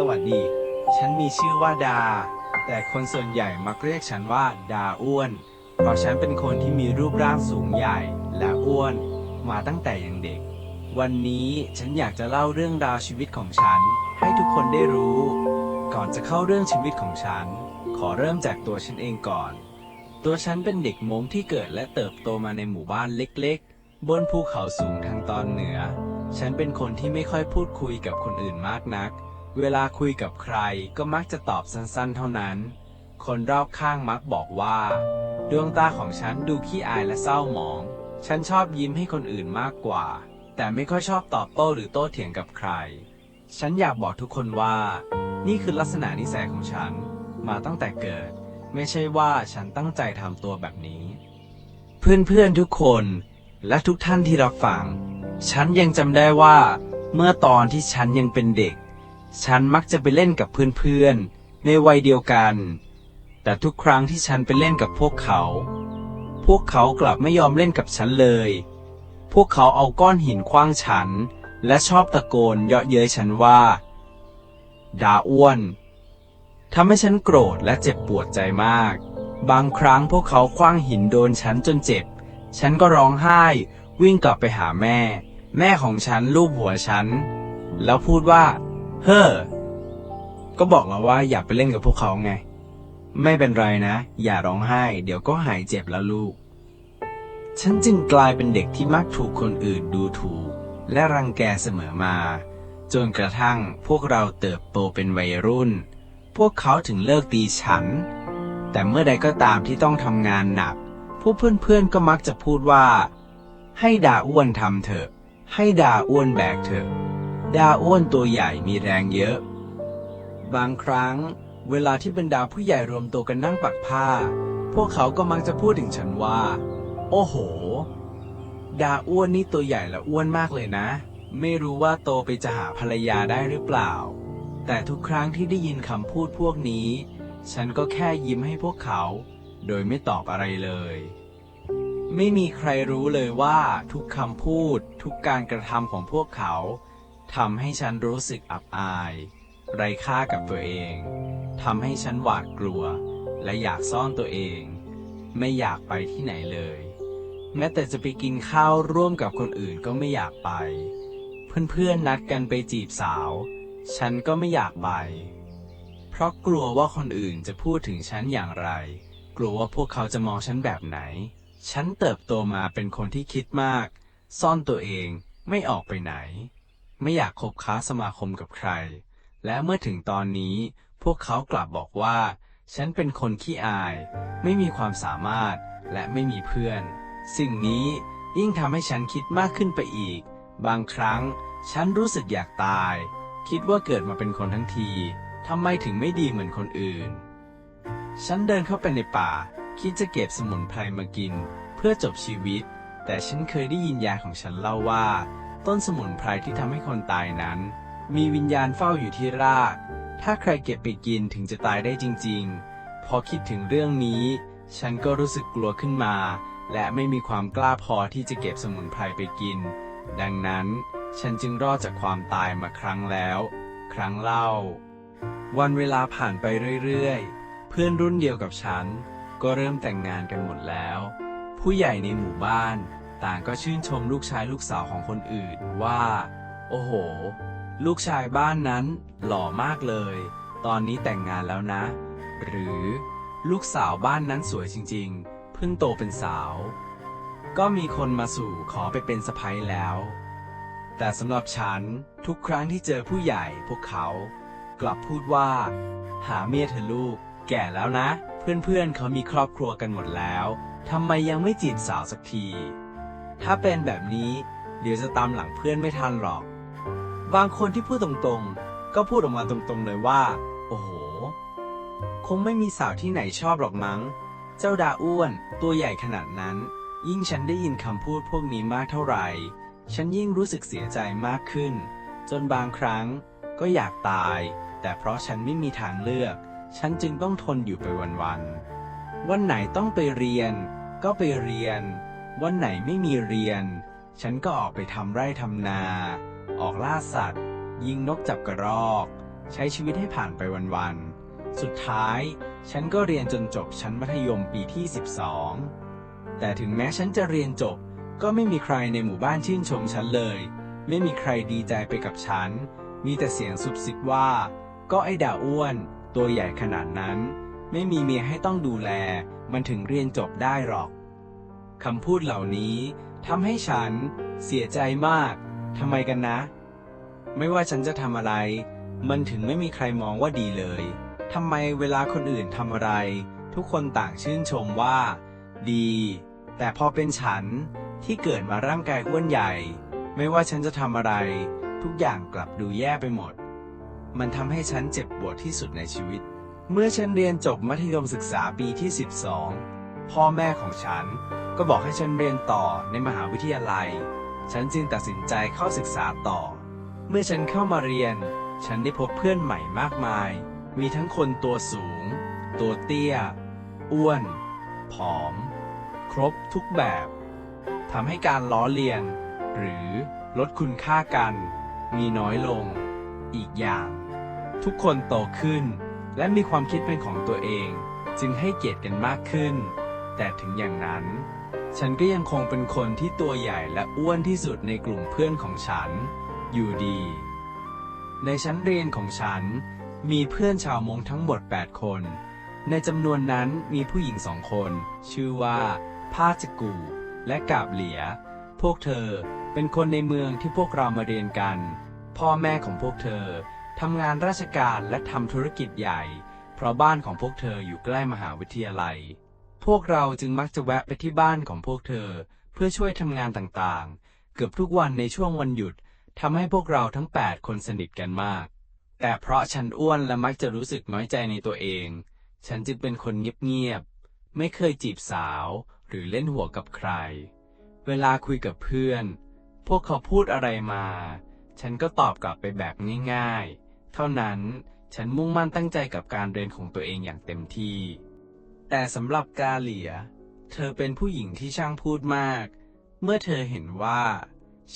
สวัสดี ฉันมีชื่อว่าดา แต่คนส่วนใหญ่มักเรียกฉันว่าดาอ้วน เพราะฉันเป็นคนที่มีรูปร่างสูงใหญ่และอ้วน มาตั้งแต่ยังเด็ก วันนี้ฉันอยากจะเล่าเรื่องราวชีวิตของฉัน ให้ทุกคนได้รู้ ก่อนจะเข้าเรื่องชีวิตของฉัน ขอเริ่มจากตัวฉันเองก่อน ตัวฉันเป็นเด็กมงที่เกิดและเติบโตมาในหมู่บ้านเล็ก ๆ บนภูเขาสูงทางตอนเหนือ ฉันเป็นคนที่ไม่ค่อยพูดคุยกับคนอื่นมากนัก เวลาคุยกับใครก็มักจะตอบสั้นๆ เท่านั้น คนรอบข้างมักบอกว่า ดวงตาของฉันดูขี้อายและเศร้าหมอง ฉันชอบยิ้มให้คนอื่นมากกว่า แต่ไม่ค่อยชอบตอบโต้หรือโต้เถียงกับใคร ฉันอยากบอกทุกคนว่า นี่คือลักษณะนิสัยของฉัน มาตั้งแต่เกิด ไม่ใช่ว่าฉันตั้งใจทำตัวแบบนี้ เพื่อนๆทุกคนและทุกท่านที่รับฟัง ฉันยังจำได้ว่า เมื่อตอนที่ฉันยังเป็นเด็ก ฉันมักจะไปเล่นกับเพื่อนๆ ในวัยเดียวกัน แต่ทุกครั้งที่ฉันไปเล่นกับพวกเขา พวกเขากลับไม่ยอมเล่นกับฉันเลย พวกเขาเอาก้อนหินคว้างฉัน และชอบตะโกนเยาะเย้ยฉันว่า ด่าอ้วนทำให้ฉันโกรธและเจ็บปวดใจมาก บางครั้งพวกเขาคว้างหินโดนฉันจนเจ็บ ฉันก็ร้องไห้วิ่งกลับไปหาแม่ แม่ของฉันลูบหัวฉัน แล้วพูดว่า เฮ้อ ก็บอกเราว่าอย่าไปเล่นกับพวกเขาไง ไม่เป็นไรนะ อย่าร้องไห้ เดี๋ยวก็หายเจ็บแล้วลูก ฉันจึงกลายเป็นเด็กที่มักถูกคนอื่นดูถูก และรังแกเสมอมา จนกระทั่งพวกเราเติบโตเป็นวัยรุ่น พวกเขาถึงเลิกตีฉัน แต่เมื่อใดก็ตามที่ต้องทำงานหนัก พวกเพื่อนๆก็มักจะพูดว่า ให้ด่าอ้วนทำเถอะ ให้ด่าอ้วนแบกเถอะ ดาอ้วนตัวใหญ่มีแรงเยอะ บางครั้ง เวลาที่บรรดาผู้ใหญ่รวมตัวกันนั่งปักผ้า พวกเขาก็มักจะพูดถึงฉันว่า โอ้โห ดาอ้วนนี่ตัวใหญ่และอ้วนมากเลยนะ ไม่รู้ว่าโตไปจะหาภรรยาได้หรือเปล่า แต่ทุกครั้งที่ได้ยินคำพูดพวกนี้ ฉันก็แค่ยิ้มให้พวกเขา โดยไม่ตอบอะไรเลยไม่มีใครรู้เลยว่าทุกคำพูด ทุกการกระทำของพวกเขา ทำให้ฉันรู้สึกอับอาย ไร้ค่ากับตัวเอง ทำให้ฉันหวาดกลัว และอยากซ่อนตัวเอง ไม่อยากไปที่ไหนเลย แม้แต่จะไปกินข้าวร่วมกับคนอื่นก็ไม่อยากไป เพื่อนๆนัดกันไปจีบสาว ฉันก็ไม่อยากไป เพราะกลัวว่าคนอื่นจะพูดถึงฉันอย่างไร กลัวว่าพวกเขาจะมองฉันแบบไหน ฉันเติบโตมาเป็นคนที่คิดมาก ซ่อนตัวเองไม่ออกไปไหน ไม่อยากคบค้าสมาคมกับใคร และเมื่อถึงตอนนี้พวกเขากลับบอกว่า ฉันเป็นคนขี้อาย ไม่มีความสามารถและไม่มีเพื่อน สิ่งนี้ยิ่งทำให้ฉันคิดมากขึ้นไปอีก บางครั้งฉันรู้สึกอยากตาย คิดว่าเกิดมาเป็นคนทั้งทีทำไมถึงไม่ดีเหมือนคนอื่น ฉันเดินเข้าไปในป่า คิดจะเก็บสมุนไพรมากิน เพื่อจบชีวิต แต่ฉันเคยได้ยินยายของฉันเล่าว่า ต้นสมุนไพรที่ทำให้คนตายนั้น มีวิญญาณเฝ้าอยู่ที่ราก ถ้าใครเก็บไปกินถึงจะตายได้จริง ๆ พอคิดถึงเรื่องนี้ ฉันก็รู้สึกกลัวขึ้นมา และไม่มีความกล้าพอที่จะเก็บสมุนไพรไปกิน ดังนั้นฉันจึงรอดจากความตายมาครั้งแล้ว ครั้งเล่า วันเวลาผ่านไปเรื่อยๆ เพื่อนรุ่นเดียวกับฉัน ก็เริ่มแต่งงานกันหมดแล้ว ผู้ใหญ่ในหมู่บ้าน ต่างก็ชื่นชมลูกชายลูกสาวของคนอื่นว่า โอ้โห ลูกชายบ้านนั้นหล่อมากเลย ตอนนี้แต่งงานแล้วนะ หรือลูกสาวบ้านนั้นสวยจริง ๆ เพิ่งโตเป็นสาว ก็มีคนมาสู่ขอไปเป็นสะพ้ยแล้ว แต่สำหรับฉันทุกครั้งที่เจอผู้ใหญ่พวกเขา กลับพูดว่า หาเมียเธอลูก แก่แล้วนะ เพื่อนๆเขามีครอบครัวกันหมดแล้วทำไมยังไม่จีบสาวสักที ถ้าเป็นแบบนี้ เดี๋ยวจะตามหลังเพื่อนไม่ทันหรอก บางคนที่พูดตรงๆ ก็พูดออกมาตรงๆเลยว่า โอ้โห คงไม่มีสาวที่ไหนชอบหรอกมั้ง เจ้าดาอ้วนตัวใหญ่ขนาดนั้น ยิ่งฉันได้ยินคำพูดพวกนี้มากเท่าไหร่ ฉันยิ่งรู้สึกเสียใจมากขึ้น จนบางครั้งก็อยากตาย แต่เพราะฉันไม่มีทางเลือก ฉันจึงต้องทนอยู่ไปวันๆ วันไหนต้องไปเรียน ก็ไปเรียน วันไหนไม่มีเรียน ฉันก็ออกไปทำไร่ทำนา ออกล่าสัตว์ ยิงนกจับกระรอก ใช้ชีวิตให้ผ่านไปวันๆ สุดท้าย ฉันก็เรียนจนจบชั้นมัธยมปีที่ 12 แต่ถึงแม้ฉันจะเรียนจบ ก็ไม่มีใครในหมู่บ้านชื่นชมฉันเลย ไม่มีใครดีใจไปกับฉัน มีแต่เสียงซุบซิบว่า ก็ไอ้ด่าอ้วน ตัวใหญ่ขนาดนั้น ไม่มีเมียให้ต้องดูแล มันถึงเรียนจบได้หรอก คำพูดเหล่านี้ทำให้ฉันเสียใจมาก ทำไมกันนะ ไม่ว่าฉันจะทำอะไร มันถึงไม่มีใครมองว่าดีเลย ทำไมเวลาคนอื่นทำอะไร ทุกคนต่างชื่นชมว่า ดี แต่พอเป็นฉันที่เกิดมาร่างกายอ้วนใหญ่ ไม่ว่าฉันจะทำอะไร ทุกอย่างกลับดูแย่ไปหมด มันทำให้ฉันเจ็บปวดที่สุดในชีวิต เมื่อฉันเรียนจบมัธยมศึกษาปีที่ 12 พ่อแม่ของฉัน ก็บอกให้ฉันเรียนต่อในมหาวิทยาลัย ฉันจึงตัดสินใจเข้าศึกษาต่อ เมื่อฉันเข้ามาเรียน ฉันได้พบเพื่อนใหม่มากมาย มีทั้งคนตัวสูง ตัวเตี้ย อ้วน ผอม ครบทุกแบบทำให้การล้อเลียน หรือลดคุณค่ากัน มีน้อยลง อีกอย่าง ทุกคนโตขึ้น และมีความคิดเป็นของตัวเอง จึงให้เกียรติกันมากขึ้น แต่ถึงอย่างนั้น ฉันก็ยังคงเป็นคนที่ตัวใหญ่และอ้วนที่สุดในกลุ่มเพื่อนของฉัน อยู่ดี ในชั้นเรียนของฉัน มีเพื่อนชาวมงทั้งหมด 8 คน ในจำนวนนั้นมีผู้หญิงสองคน ชื่อว่าพาจกูและกาบเหลีย พวกเธอเป็นคนในเมืองที่พวกเรามาเรียนกัน พ่อแม่ของพวกเธอทำงานราชการและทำธุรกิจใหญ่ เพราะบ้านของพวกเธออยู่ใกล้มหาวิทยาลัย พวกเราจึงมักจะแวะไปที่บ้านของพวกเธอ เพื่อช่วยทำงานต่างๆ เกือบทุกวันในช่วงวันหยุดทำให้พวกเราทั้ง 8 คนสนิทกันมาก แต่เพราะฉันอ้วนและมักจะรู้สึกน้อยใจในตัวเอง ฉันจึงเป็นคนเงียบๆ ไม่เคยจีบสาวหรือเล่นหัวกับใคร เวลาคุยกับเพื่อน พวกเขาพูดอะไรมา ฉันก็ตอบกลับไปแบบง่ายๆ เท่านั้นฉันมุ่งมั่นตั้งใจกับการเรียนของตัวเองอย่างเต็มที่ แต่สำหรับกาเหลีย เธอเป็นผู้หญิงที่ช่างพูดมาก เมื่อเธอเห็นว่า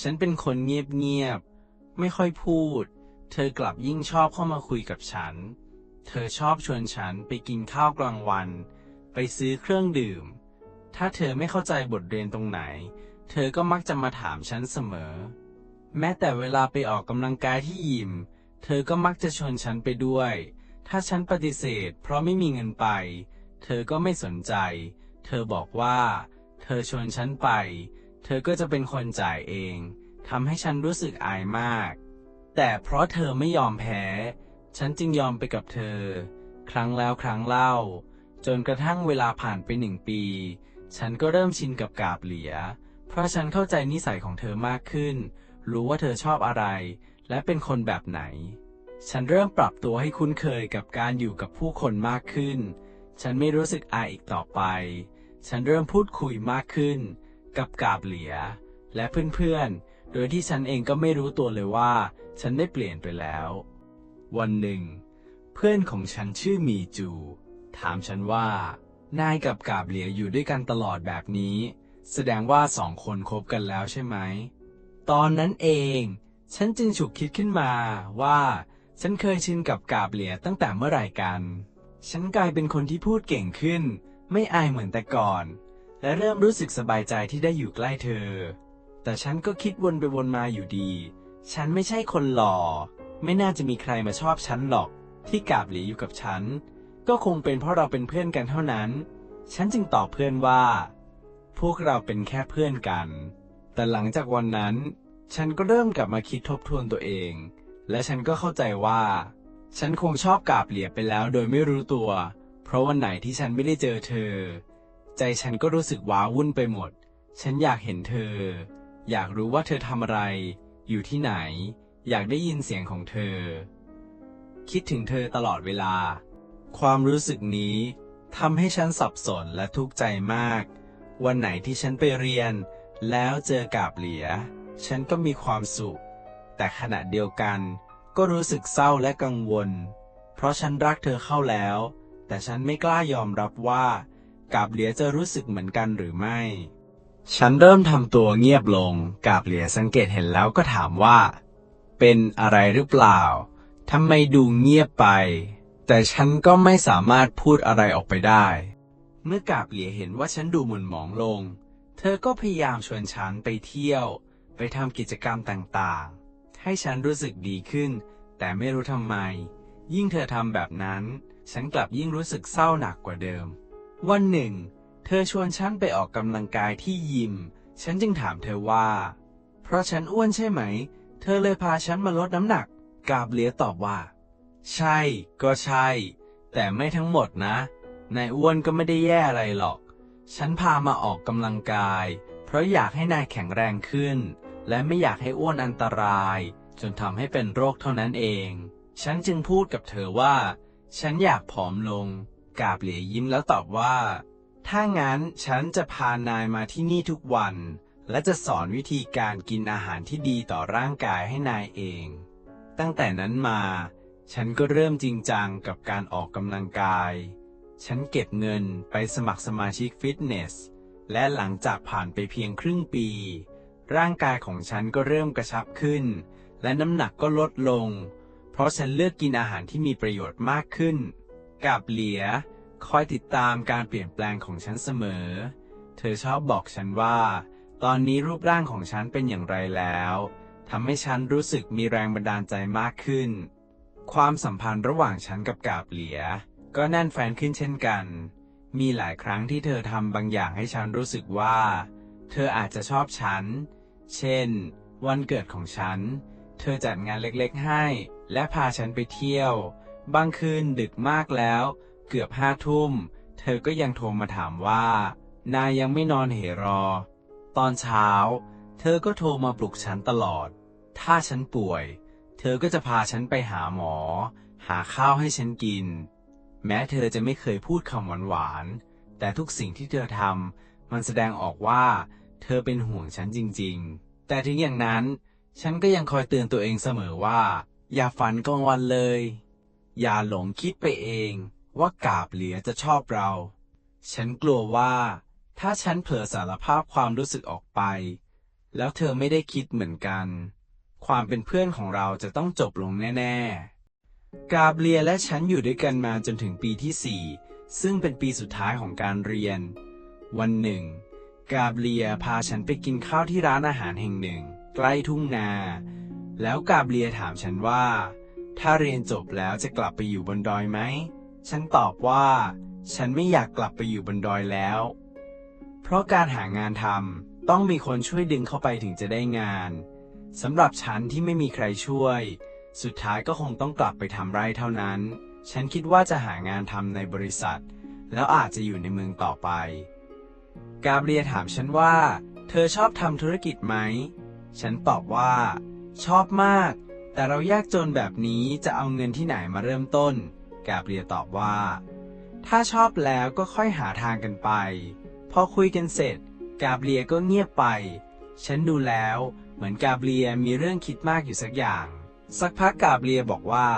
ฉันเป็นคนเงียบๆ ไม่ค่อยพูด เธอกลับยิ่งชอบเข้ามาคุยกับฉัน เธอชอบชวนฉันไปกินข้าวกลางวัน ไปซื้อเครื่องดื่ม ถ้าเธอไม่เข้าใจบทเรียนตรงไหน เธอก็มักจะมาถามฉันเสมอ แม้แต่เวลาไปออกกำลังกายที่ยิม เธอก็มักจะชวนฉันไปด้วย ถ้าฉันปฏิเสธ เพราะไม่มีเงินไปเเธอก็ไม่สนใจ เธอบอกว่า เธอชวนฉันไป เธอก็จะเป็นคนจ่ายเอง ทำให้ฉันรู้สึกอายมาก แต่เพราะเธอไม่ยอมแพ้ ฉันจึงยอมไปกับเธอ ครั้งแล้วครั้งเล่า จนกระทั่งเวลาผ่านไปหนึ่งปี ฉันก็เริ่มชินกับกาบเหลีย เพราะฉันเข้าใจนิสัยของเธอมากขึ้น รู้ว่าเธอชอบอะไร และเป็นคนแบบไหน ฉันเริ่มปรับตัวให้คุ้นเคยกับการอยู่กับผู้คนมากขึ้น ฉันไม่รู้สึกอายอีกต่อไป ฉันเริ่มพูดคุยมากขึ้น กับกาบเหลีย และเพื่อนๆ โดยที่ฉันเองก็ไม่รู้ตัวเลยว่า ฉันได้เปลี่ยนไปแล้ว วันหนึ่ง เพื่อนของฉันชื่อมีจู ถามฉันว่า นายกับกาบเหลียอยู่ด้วยกันตลอดแบบนี้ แสดงว่าสองคนคบกันแล้วใช่ไหม ตอนนั้นเอง ฉันจึงฉุกคิดขึ้นมาว่า ฉันเคยชินกับกาบเหลียตั้งแต่เมื่อไหร่กัน ฉันกลายเป็นคนที่พูดเก่งขึ้น ไม่อายเหมือนแต่ก่อน และเริ่มรู้สึกสบายใจที่ได้อยู่ใกล้เธอ แต่ฉันก็คิดวนไปวนมาอยู่ดี ฉันไม่ใช่คนหล่อ ไม่น่าจะมีใครมาชอบฉันหรอก ที่กาบหลีอยู่กับฉัน ก็คงเป็นเพราะเราเป็นเพื่อนกันเท่านั้น ฉันจึงตอบเพื่อนว่า พวกเราเป็นแค่เพื่อนกัน แต่หลังจากวันนั้น ฉันก็เริ่มกลับมาคิดทบทวนตัวเอง และฉันก็เข้าใจว่า ฉันคงชอบกาบเหลียไปแล้วโดยไม่รู้ตัว เพราะวันไหนที่ฉันไม่ได้เจอเธอ ใจฉันก็รู้สึกว้าวุ่นไปหมด ฉันอยากเห็นเธอ อยากรู้ว่าเธอทำอะไร อยู่ที่ไหน อยากได้ยินเสียงของเธอ คิดถึงเธอตลอดเวลา ความรู้สึกนี้ทำให้ฉันสับสนและทุกข์ใจมาก วันไหนที่ฉันไปเรียน แล้วเจอกาบเหลีย ฉันก็มีความสุข แต่ขณะเดียวกัน ก็รู้สึกเศร้าและกังวล เพราะฉันรักเธอเข้าแล้ว แต่ฉันไม่กล้ายอมรับว่า กาบเหลียจะรู้สึกเหมือนกันหรือไม่ ฉันเริ่มทำตัวเงียบลง กาบเหลียสังเกตเห็นแล้วก็ถามว่า เป็นอะไรหรือเปล่าทำไมดูเงียบไป แต่ฉันก็ไม่สามารถพูดอะไรออกไปได้ เมื่อกาบเหลียเห็นว่าฉันดูหม่นหมองลง เธอก็พยายามชวนฉันไปเที่ยว ไปทำกิจกรรมต่างๆ ให้ฉันรู้สึกดีขึ้น แต่ไม่รู้ทำไม ยิ่งเธอทำแบบนั้น ฉันกลับยิ่งรู้สึกเศร้าหนักกว่าเดิม วันหนึ่ง เธอชวนฉันไปออกกำลังกายที่ยิม ฉันจึงถามเธอว่า เพราะฉันอ้วนใช่ไหม เธอเลยพาฉันมาลดน้ำหนัก กาบเลียตอบว่า ใช่ ก็ใช่ แต่ไม่ทั้งหมดนะนายอ้วนก็ไม่ได้แย่อะไรหรอก ฉันพามาออกกำลังกาย เพราะอยากให้นายแข็งแรงขึ้น และไม่อยากให้อ้วนอันตราย จนทำให้เป็นโรคเท่านั้นเอง ฉันจึงพูดกับเธอว่า ฉันอยากผอมลง กาบเหลียยิ้มแล้วตอบว่า ถ้างั้นฉันจะพานายมาที่นี่ทุกวัน และจะสอนวิธีการกินอาหารที่ดีต่อร่างกายให้นายเอง ตั้งแต่นั้นมา ฉันก็เริ่มจริงจังกับการออกกำลังกาย ฉันเก็บเงินไปสมัครสมาชิกฟิตเนส และหลังจากผ่านไปเพียงครึ่งปี ร่างกายของฉันก็เริ่มกระชับขึ้น และน้ำหนักก็ลดลง เพราะฉันเลือกกินอาหารที่มีประโยชน์มากขึ้น กับเหลีย คอยติดตามการเปลี่ยนแปลงของฉันเสมอ เธอชอบบอกฉันว่า ตอนนี้รูปร่างของฉันเป็นอย่างไรแล้วทำให้ฉันรู้สึกมีแรงบันดาลใจมากขึ้น ความสัมพันธ์ระหว่างฉันกับกาบเหลีย ก็แน่นแฟนขึ้นเช่นกัน มีหลายครั้งที่เธอทำบางอย่างให้ฉันรู้สึกว่า เธออาจจะชอบฉัน เช่น วันเกิดของฉัน เธอจัดงานเล็กๆให้ และพาฉันไปเที่ยว บางคืนดึกมากแล้ว เกือบห้าทุ่ม เธอก็ยังโทรมาถามว่า นายยังไม่นอนเหรอ ตอนเช้า เธอก็โทรมาปลุกฉันตลอด ถ้าฉันป่วย เธอก็จะพาฉันไปหาหมอ หาข้าวให้ฉันกิน แม้เธอจะไม่เคยพูดคำหวานๆแต่ทุกสิ่งที่เธอทำมันแสดงออกว่า เธอเป็นห่วงฉันจริงๆ แต่ถึงอย่างนั้น ฉันก็ยังคอยเตือนตัวเองเสมอว่า อย่าฝันกลางวันเลย อย่าหลงคิดไปเองว่ากาบเหลียจะชอบเรา ฉันกลัวว่า ถ้าฉันเผลอสารภาพความรู้สึกออกไป แล้วเธอไม่ได้คิดเหมือนกัน ความเป็นเพื่อนของเราจะต้องจบลงแน่ๆ กาบเบรียและฉันอยู่ด้วยกันมาจนถึงปีที่4ซึ่งเป็นปีสุดท้ายของการเรียน วันหนึ่ง กาเบรียพาฉันไปกินข้าวที่ร้านอาหารแห่งหนึ่ง ใกล้ทุ่งนา แล้วกาเบรียถามฉันว่า ถ้าเรียนจบแล้วจะกลับไปอยู่บนดอยไหม ฉันตอบว่า ฉันไม่อยากกลับไปอยู่บนดอยแล้ว เพราะการหางานทำต้องมีคนช่วยดึงเข้าไปถึงจะได้งานสำหรับฉันที่ไม่มีใครช่วย สุดท้ายก็คงต้องกลับไปทำไร่เท่านั้น ฉันคิดว่าจะหางานทำในบริษัท แล้วอาจจะอยู่ในเมืองต่อไป กาเบรียถามฉันว่า เธอชอบทำธุรกิจไหม ฉันตอบว่า ชอบมาก แต่เรายากจนแบบนี้จะเอาเงินที่ไหนมาเริ่มต้น กาเบรียตอบว่า ถ้าชอบแล้วก็ค่อยหาทางกันไป พอคุยกันเสร็จ กาเบรียก็เงียบไป ฉันดูแล้วเหมือนกาเบรียมีเรื่องคิดมากอยู่สักอย่าง สักพักกาเบรียบอกว่า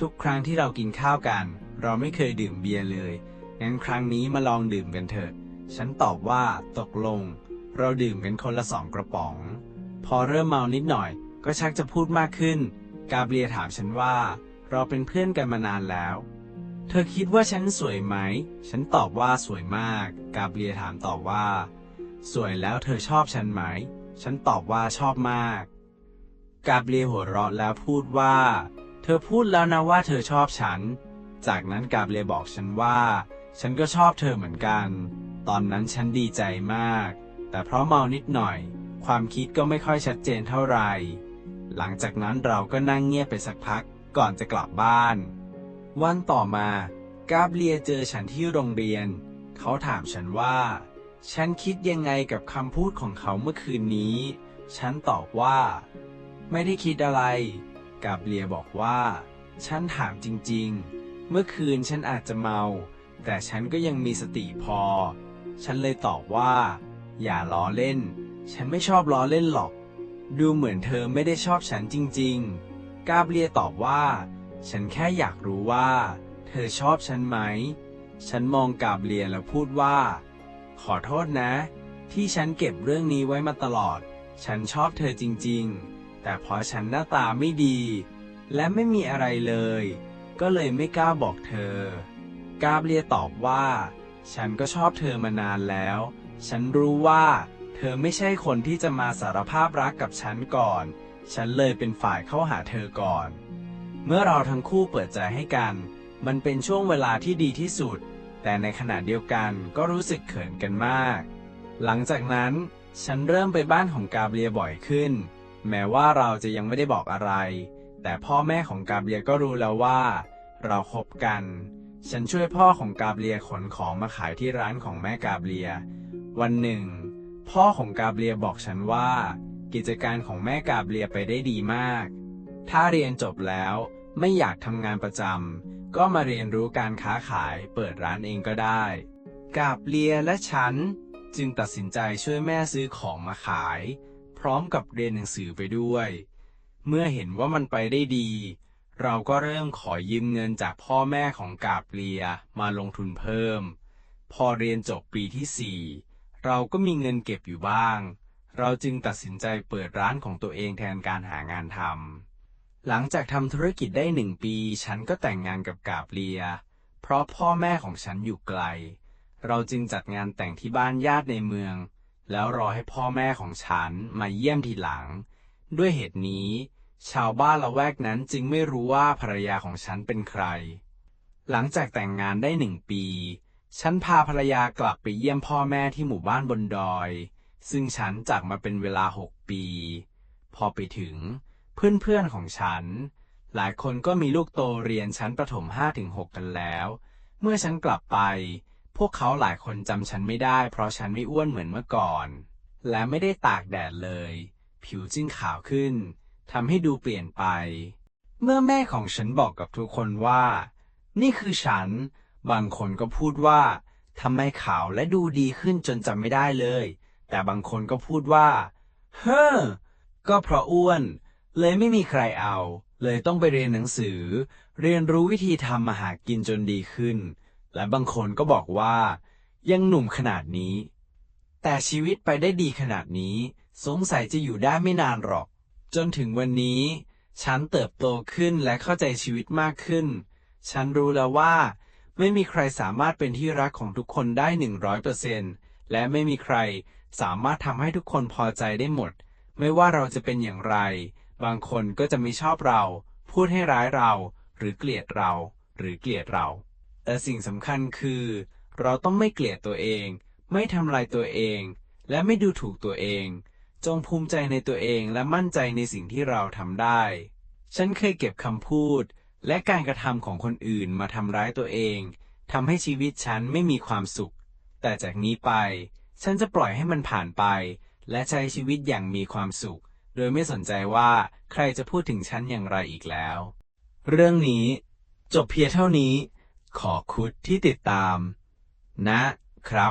ทุกครั้งที่เรากินข้าวกัน เราไม่เคยดื่มเบียร์เลยงั้นครั้งนี้มาลองดื่มกันเถอะ ฉันตอบว่าตกลง เราดื่มกันคนละสองกระป๋อง พอเริ่มเมานิดหน่อย ก็ชักจะพูดมากขึ้น กาเบรียถามฉันว่า เราเป็นเพื่อนกันมานานแล้ว เธอคิดว่าฉันสวยไหม ฉันตอบว่าสวยมาก กาเบรียถามตอบว่า สวยแล้วเธอชอบฉันไหม ฉันตอบว่าชอบมาก กาเบรียหัวเราะแล้วพูดว่า เธอพูดแล้วนะว่าเธอชอบฉัน จากนั้นกาเบรียบอกฉันว่า ฉันก็ชอบเธอเหมือนกัน ตอนนั้นฉันดีใจมาก แต่เพราะเมานิดหน่อย ความคิดก็ไม่ค่อยชัดเจนเท่าไหร่ หลังจากนั้นเราก็นั่งเงียบไปสักพักก่อนจะกลับบ้าน วันต่อมากาบเบรียเจอฉันที่โรงเรียน เขาถามฉันว่า ฉันคิดยังไงกับคำพูดของเขาเมื่อคืนนี้ ฉันตอบว่า ไม่ได้คิดอะไร กาบเบรียบอกว่า ฉันถามจริงๆ เมื่อคืนฉันอาจจะเมา แต่ฉันก็ยังมีสติพอ ฉันเลยตอบว่า อย่าล้อเล่น ฉันไม่ชอบล้อเล่นหรอก ดูเหมือนเธอไม่ได้ชอบฉันจริง ๆ กาเบรียตอบว่า ฉันแค่อยากรู้ว่า เธอชอบฉันไหม ฉันมองกาเบรียแล้วพูดว่า ขอโทษนะ ที่ฉันเก็บเรื่องนี้ไว้มาตลอด ฉันชอบเธอจริง ๆ แต่เพราะฉันหน้าตาไม่ดี และไม่มีอะไรเลย ก็เลยไม่กล้าบอกเธอกาเบรียตอบว่า ฉันก็ชอบเธอมานานแล้ว ฉันรู้ว่า เธอไม่ใช่คนที่จะมาสารภาพรักกับฉันก่อน ฉันเลยเป็นฝ่ายเข้าหาเธอก่อน เมื่อเราทั้งคู่เปิดใจให้กัน มันเป็นช่วงเวลาที่ดีที่สุด แต่ในขณะเดียวกันก็รู้สึกเขินกันมาก หลังจากนั้น ฉันเริ่มไปบ้านของกาเบรียบ่อยขึ้น แม้ว่าเราจะยังไม่ได้บอกอะไร แต่พ่อแม่ของกาเบรียก็รู้แล้วว่า เราคบกัน ฉันช่วยพ่อของกาเบรียขนของมาขายที่ร้านของแม่กาเบรีย วันหนึ่ง พ่อของกาเบรียบอกฉันว่า กิจการของแม่กาเบรียไปได้ดีมาก ถ้าเรียนจบแล้วไม่อยากทำงานประจำก็มาเรียนรู้การค้าขายเปิดร้านเองก็ได้ กาเบรียและฉันจึงตัดสินใจช่วยแม่ซื้อของมาขาย พร้อมกับเรียนหนังสือไปด้วย เมื่อเห็นว่ามันไปได้ดี เราก็เริ่มขอยืมเงินจากพ่อแม่ของกาเบรียมาลงทุนเพิ่ม พอเรียนจบปีที่สี่เราก็มีเงินเก็บอยู่บ้าง เราจึงตัดสินใจเปิดร้านของตัวเองแทนการหางานทำหลังจากทำธุรกิจได้หนึ่งปี ฉันก็แต่งงานกับกาเบรีย เพราะพ่อแม่ของฉันอยู่ไกล เราจึงจัดงานแต่งที่บ้านญาติในเมือง แล้วรอให้พ่อแม่ของฉันมาเยี่ยมทีหลัง ด้วยเหตุนี้ ชาวบ้านละแวกนั้นจึงไม่รู้ว่าภรรยาของฉันเป็นใคร หลังจากแต่งงานได้หนึ่งปี ฉันพาภรรยากลับไปเยี่ยมพ่อแม่ที่หมู่บ้านบนดอย ซึ่งฉันจากมาเป็นเวลาหกปี พอไปถึง เพื่อนๆของฉัน หลายคนก็มีลูกโตเรียนชั้นประถม5ถึง6กันแล้ว เมื่อฉันกลับไป พวกเขาหลายคนจำฉันไม่ได้ เพราะฉันไม่อ้วนเหมือนเมื่อก่อน และไม่ได้ตากแดดเลย ผิวจึงขาวขึ้น ทำให้ดูเปลี่ยนไป เมื่อแม่ของฉันบอกกับทุกคนว่า นี่คือฉัน บางคนก็พูดว่าทำไมขาวและดูดีขึ้นจนจำไม่ได้เลย แต่บางคนก็พูดว่า เฮ้อ ก็เพราะอ้วน เลยไม่มีใครเอา เลยต้องไปเรียนหนังสือ เรียนรู้วิธีทำมาหากินจนดีขึ้น และบางคนก็บอกว่า ยังหนุ่มขนาดนี้ แต่ชีวิตไปได้ดีขนาดนี้ สงสัยจะอยู่ได้ไม่นานหรอก จนถึงวันนี้ ฉันเติบโตขึ้นและเข้าใจชีวิตมากขึ้น ฉันรู้แล้วว่า ไม่มีใครสามารถเป็นที่รักของทุกคนได้หนึ่งร้อยเปอร์เซ็นและไม่มีใครสามารถทำให้ทุกคนพอใจได้หมด ไม่ว่าเราจะเป็นอย่างไร บางคนก็จะไม่ชอบเรา พูดให้ร้ายเรา หรือเกลียดเรา หรือเกลียดเรา แต่สิ่งสำคัญคือ เราต้องไม่เกลียดตัวเอง ไม่ทำลายตัวเอง และไม่ดูถูกตัวเอง จงภูมิใจในตัวเองและมั่นใจในสิ่งที่เราทำได้ ฉันเคยเก็บคำพูด และการกระทำของคนอื่นมาทำร้ายตัวเองทำให้ชีวิตฉันไม่มีความสุข แต่จากนี้ไป ฉันจะปล่อยให้มันผ่านไป และใช้ชีวิตอย่างมีความสุข โดยไม่สนใจว่าใครจะพูดถึงฉันอย่างไรอีกแล้ว เรื่องนี้ จบเพียงเท่านี้ ขอคุดที่ติดตาม นะครับ